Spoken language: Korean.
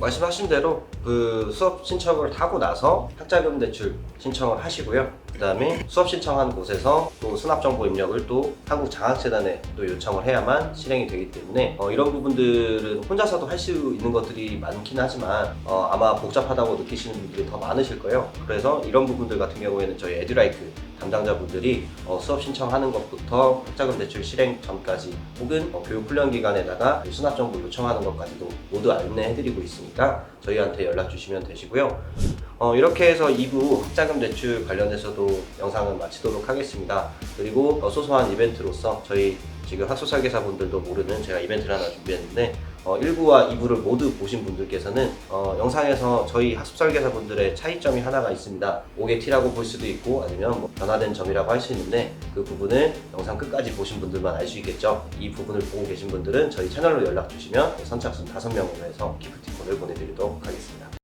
말씀하신 대로 그 수업 신청을 하고 나서 학자금 대출 신청을 하시고요. 그 다음에 수업 신청한 곳에서 또 수납 정보 입력을 또 한국 장학재단에 또 요청을 해야만 실행이 되기 때문에 어, 이런 부분들은 혼자서도 할 수 있는 것들이 많긴 하지만 어, 아마 복잡하다고 느끼시는 분들이 더 많으실 거예요. 그래서 이런 부분들 같은 경우에는 저희 에듀라이크 담당자분들이 어, 수업 신청하는 것부터 학자금 대출 실행 전까지 혹은 어, 교육 훈련 기간에다가 수납 정보 요청하는 것까지도 모두 안내해드리고 있으니까 저희한테 연락 주시면 되시고요. 어, 이렇게 해서 2부 학자금 대출 관련해서도 영상을 마치도록 하겠습니다. 그리고 어, 소소한 이벤트로서 저희 지금 학소 설계사분들도 모르는 제가 이벤트를 하나 준비했는데 어, 1부와 2부를 모두 보신 분들께서는 어, 영상에서 저희 학습 설계사분들의 차이점이 하나가 있습니다. 5개 T라고 볼 수도 있고 아니면 뭐 변화된 점이라고 할 수 있는데 그 부분을 영상 끝까지 보신 분들만 알 수 있겠죠. 이 부분을 보고 계신 분들은 저희 채널로 연락 주시면 선착순 5명으로 해서 기프티콘을 보내드리도록 하겠습니다.